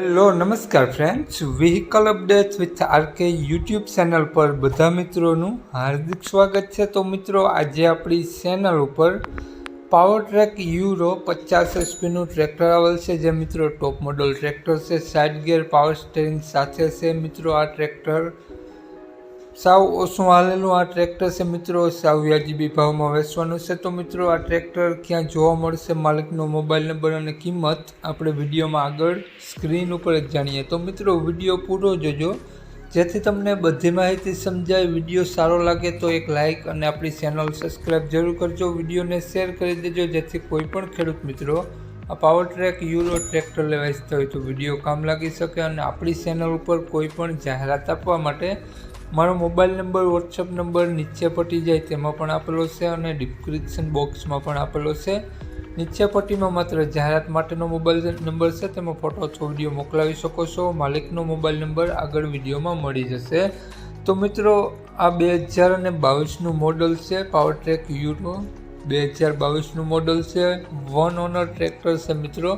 Hello, નમસ્કાર friends vehicle updates with RK YouTube channel પર બધા મિત્રોનું હાર્દિક સ્વાગત છે. તો મિત્રો, આજે આપણી ચેનલ ઉપર પાવર ટ્રેક યુરો પચાસ એસપીનું ટ્રેક્ટર આવેલ છે. જે મિત્રો ટોપ મોડલ ટ્રેક્ટર છે. સાઇડ ગિયર પાવર સ્ટેરિંગ સાથે છે. મિત્રો, આ ટ્રેક્ટર સાવ ઓછું હાલેલું આ ટ્રેક્ટર છે મિત્રો. સાવ વ્યાજબી ભાવમાં વેચવાનું છે. તો મિત્રો, આ ટ્રેક્ટર ક્યાં જોવા મળશે માલિકનો મોબાઈલ નંબર અને કિંમત આપણે વિડીયોમાં આગળ સ્ક્રીન ઉપર જ જાણીએ. તો મિત્રો, વીડિયો પૂરો જોજો. જેથી તમને બધી માહિતી સમજાય, વીડિયો સારો લાગે તો એક લાઇક અને આપણી ચેનલ સબસ્ક્રાઈબ જરૂર કરજો. વિડીયોને શેર કરી દેજો. જેથી કોઈ પણ ખેડૂત મિત્રો આ પાવર ટ્રેક યુરો ટ્રેક્ટર લેવા ઈચ્છતા હોય તો વીડિયો કામ લાગી શકે અને આપણી ચેનલ ઉપર કોઈ પણ જાહેરાત આપવા માટે મારો મોબાઈલ નંબર વોટ્સઅપ નંબર નીચે પટી જાય તેમાં પણ આપેલો છે અને ડિસ્ક્રિપ્શન બોક્સમાં પણ આપેલો છે. નીચે પટ્ટીમાં માત્ર જાહેરાત માટેનો મોબાઈલ નંબર છે, તેમાં ફોટો અથવા વીડિયો મોકલાવી શકો છો. માલિકનો મોબાઈલ નંબર આગળ વિડીયોમાં મળી જશે. તો મિત્રો, આ બે હજાર અને બાવીસનું મોડલ છે પાવર ટ્રેક યુરો બે હજાર બાવીસનું મોડલ છે વન ઓનર ટ્રેક્ટર છે મિત્રો.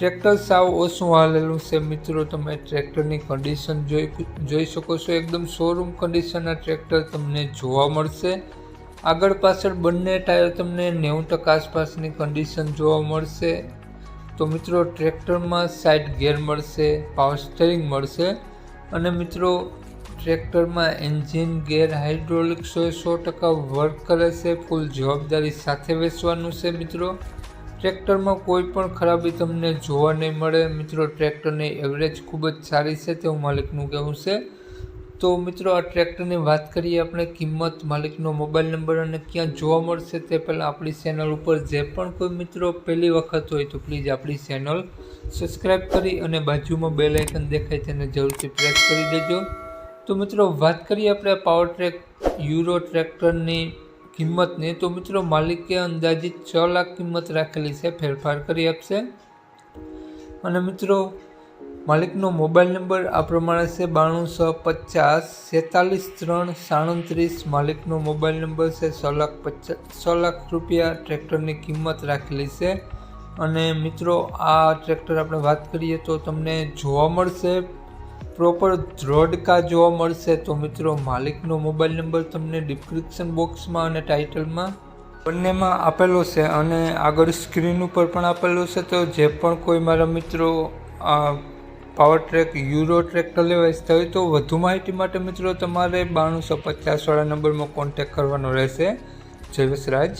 ટ્રેક્ટર સાવ ઓછું હાલેલું છે મિત્રો. તમે ટ્રેક્ટરની કન્ડિશન જોઈ જોઈ શકો છો. એકદમ શોરૂમ કન્ડિશનના ટ્રેક્ટર તમને જોવા મળશે. આગળ પાછળ બંને ટાયર તમને નેવું ટકા આસપાસની કન્ડિશન જોવા મળશે. તો મિત્રો, ટ્રેક્ટરમાં સાઇડ ગેર મળશે પાવર સ્ટેરિંગ મળશે. અને મિત્રો, ટ્રેક્ટરમાં એન્જિન ગેર હાઇડ્રોલિક સો સો ટકા વર્ક કરે છે. ફૂલ જવાબદારી સાથે વેચવાનું છે મિત્રો. ટ્રેક્ટરમાં કોઈ પણ ખરાબી તમને જોવા નહીં મળે. મિત્રો, ટ્રેક્ટરની એવરેજ ખૂબ જ સારી છે, તેવું માલિકનું કહેવું છે. તો મિત્રો, આ ટ્રેક્ટરની વાત કરીએ આપણે, કિંમત, માલિકનો મોબાઈલ નંબર અને ક્યાં જોવા મળશે તે પહેલાં આપણી ચેનલ ઉપર જે પણ કોઈ મિત્રો પહેલી વખત હોય તો પ્લીઝ આપણી ચેનલ સબસ્ક્રાઈબ કરી અને બાજુમાં બે લાઇકન દેખાય તેને જરૂરથી પ્રેસ કરી દેજો. તો મિત્રો, વાત કરીએ આપણે પાવર ટ્રેક યુરો ટ્રેક્ટરની કિંમતની, તો મિત્રો માલિકે અંદાજિત છ લાખ કિંમત રાખેલી છે, ફેરફાર કરી આપશે. અને મિત્રો, માલિકનો મોબાઈલ નંબર આ પ્રમાણે છે બાણું છ પચાસ સેતાલીસ ત્રણ, સાડત્રીસ. માલિકનો મોબાઈલ નંબર છે, છ લાખ પચાસ છ લાખ રૂપિયા ટ્રેક્ટરની કિંમત રાખેલી છે. અને મિત્રો, આ ટ્રેક્ટર આપણે વાત કરીએ તો તમને જોવા મળશે પ્રોપર ધ્રોડકા જોવા મળશે તો મિત્રો માલિકનો મોબાઈલ નંબર તમને ડિસ્ક્રિપ્શન બોક્સમાં અને ટાઇટલમાં બંનેમાં આપેલો છે અને આગળ સ્ક્રીન ઉપર પણ આપેલો છે. તો જે પણ કોઈ મારા મિત્રો આ પાવર ટ્રેક યુરો ટ્રેક્ટર લેવા ઈચ્છતા હોય તો વધુ માહિતી માટે મિત્રો તમારે બાણુંસો પચાસવાળા નંબરમાં કોન્ટેક કરવાનો રહેશે. જયવસરાજ